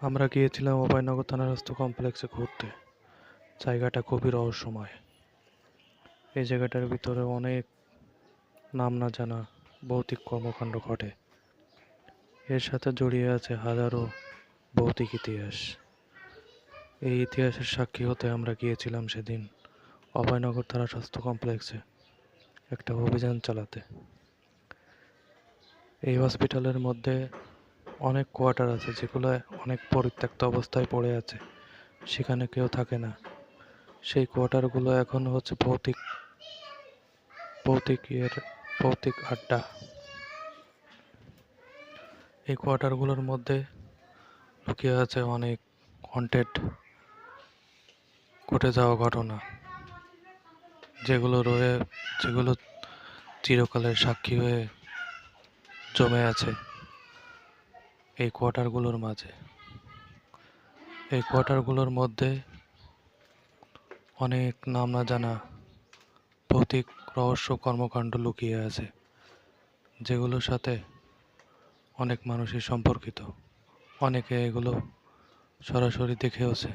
আমরা গিয়েছিলাম অভয়নগর থানারস্থ কমপ্লেক্সে ঘুরতে। জায়গাটা খুবই রহস্যময়। এই জায়গাটার ভিতরে অনেক নাম না জানা ভৌতিক কর্মকাণ্ড ঘটে। এর সাথে জড়িয়ে আছে হাজারো ভৌতিক ইতিহাস। এই ইতিহাসের সাক্ষী হতে আমরা গিয়েছিলাম সেদিন অভয়নগর থানা স্বাস্থ্য কমপ্লেক্সে একটা অভিযান চালাতে। এই হসপিটালের মধ্যে অনেক কোয়ার্টার আছে যেগুলো অনেক পরিত্যক্ত অবস্থায় পড়ে আছে। সেখানে কেউ থাকে না। সেই কোয়ার্টারগুলো এখন হচ্ছে ভৌতিক ভৌতিক ইয়ের ভৌতিক আড্ডা। এই কোয়ার্টারগুলোর মধ্যে লুকিয়ে আছে অনেক হন্টেড ঘটে যাওয়া ঘটনা। যেগুলো রয়ে, যেগুলো চিরকালের সাক্ষী হয়ে জমে আছে। এই কোয়ার্টারগুলোর মাঝে। এই কোয়ার্টারগুলোর মধ্যে অনেক নাম না জানা ভৌতিক রহস্য কর্মকাণ্ড লুকিয়ে আছে, যেগুলোর সাথে অনেক মানুষই সম্পর্কিত। অনেকে এগুলো সরাসরি দেখেওছে।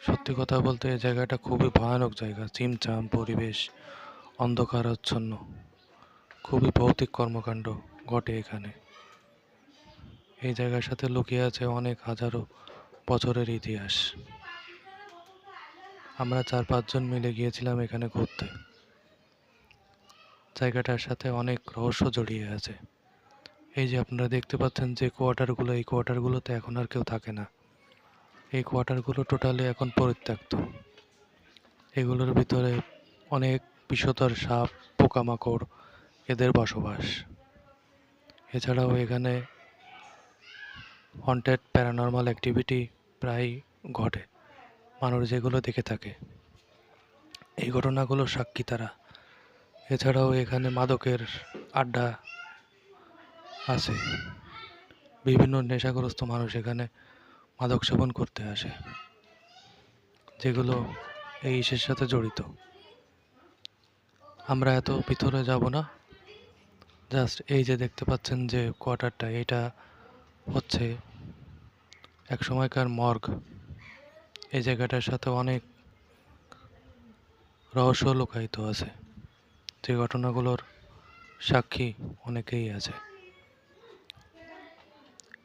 সত্যি কথা বলতে এই জায়গাটা খুবই ভয়ানক জায়গা, চিমচাম পরিবেশ, অন্ধকারাচ্ছন্ন। খুবই ভৌতিক কর্মকাণ্ড ঘটে এখানে। এই জায়গার সাথে লুকিয়ে আছে অনেক হাজারো বছরের ইতিহাস। আমরা চার পাঁচজন মিলে গিয়েছিলাম এখানে ঘুরতে। জায়গাটার সাথে অনেক রহস্য জড়িয়ে আছে। এই যে আপনারা দেখতে পাচ্ছেন যে কোয়ার্টারগুলো, এই কোয়ার্টারগুলোতে এখন আর কেউ থাকে না। এই কোয়ার্টারগুলো টোটালি এখন পরিত্যক্ত। এগুলোর ভিতরে অনেক বিষধর সাপ, পোকামাকড় এদের বসবাস। এছাড়াও এখানে হন্টেড প্যারানর্মাল অ্যাক্টিভিটি প্রায়ই ঘটে। মানুষ যেগুলো দেখে থাকে। এই ঘটনাগুলোর সাক্ষী তারা। এছাড়াও এখানে মাদকের আড্ডা আছে। বিভিন্ন নেশাগ্রস্ত মানুষ এখানে মাদক সেবন করতে আসে। যেগুলো এই ইসের সাথে জড়িত। আমরা এত ভিতরে যাব না। জাস্ট এই যে দেখতে পাচ্ছেন যে কোয়ার্টারটা এটা হচ্ছে এক সময়কার মর্গ। এই জায়গাটার সাথে অনেক রহস্য লুকায়িত আছে। যে ঘটনাগুলোর সাক্ষী অনেকেই আছে।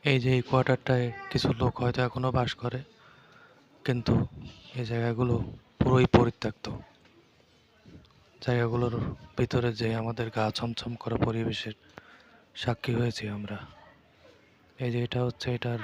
এই যে এই কোয়ার্টারটায় কিছু লোক হয়তো এখনও বাস করে, কিন্তু এই জায়গাগুলো পুরোই পরিত্যক্ত। জায়গাগুলোর ভিতরে যে আমাদের গা ছমছম করা পরিবেশের সাক্ষী হয়েছি আমরা। এই যে এটা হচ্ছে এটার